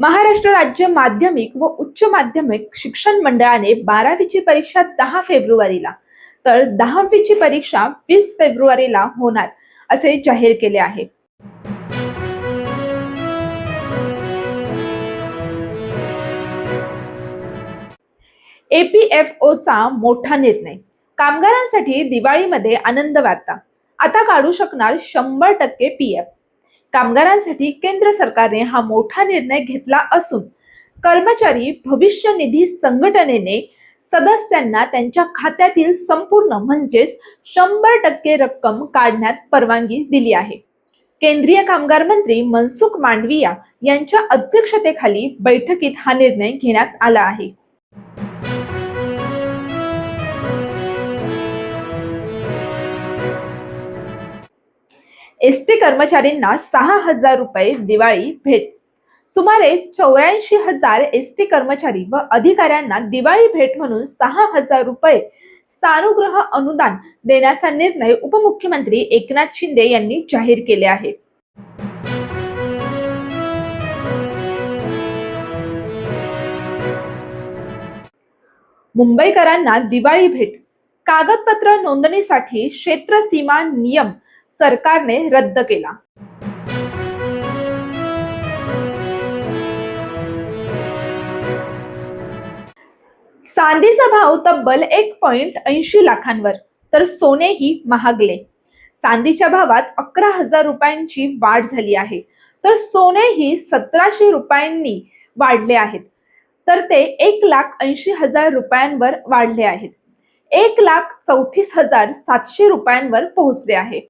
महाराष्ट्र राज्य माध्यमिक व उच्च माध्यमिक शिक्षण मंडळाने बारावीची परीक्षा दहा फेब्रुवारीला. तर दहावीची परीक्षा वीस फेब्रुवारीला होणार असे जाहीर केले आहे. एपीएफओचा मोठा निर्णय. कामगारांसाठी दिवाळीमध्ये आनंद वार्ता. आता काढू शकणार शंभर टक्के पी एफ. कामगारांसाठी केंद्र सरकारने हा मोठा निर्णय घेतला असून कर्मचारी भविष्य निधी संघटनेने सदस्यांना त्यांच्या खात्यातील संपूर्ण म्हणजेच शंभर टक्के रक्कम काढण्यात परवानगी दिली आहे. केंद्रीय कामगार मंत्री मनसुख मांडविया यांच्या अध्यक्षतेखाली बैठकीत हा निर्णय घेण्यात आला आहे. एस टी कर्मचाऱ्यांना सहा हजार रुपये दिवाळी भेट. सुमारे चौऱ्याऐंशी हजार एस टी कर्मचारी व अधिकाऱ्यांना दिवाळी भेट म्हणून सहा हजार रुपये सानुग्रह अनुदान देण्याचा निर्णय उपमुख्यमंत्री एकनाथ शिंदे यांनी जाहीर केले आहे. मुंबईकरांना दिवाळी भेट. कागदपत्र नोंदणीसाठी क्षेत्र सीमा नियम सरकारने रद्द केला. चांदीचा भाव तब्बल एक पॉइंट ऐंशी लाखांवर तर सोनेही महागले. चांदीच्या भावात अकरा हजार रुपयांची वाढ झाली आहे. तर सोनेही सतराशे रुपयांनी वाढले आहेत. तर ते एक लाख ऐंशी हजार रुपयांवर वाढले आहेत. एक लाख चौतीस हजार सातशे रुपयांवर पोहोचले आहे.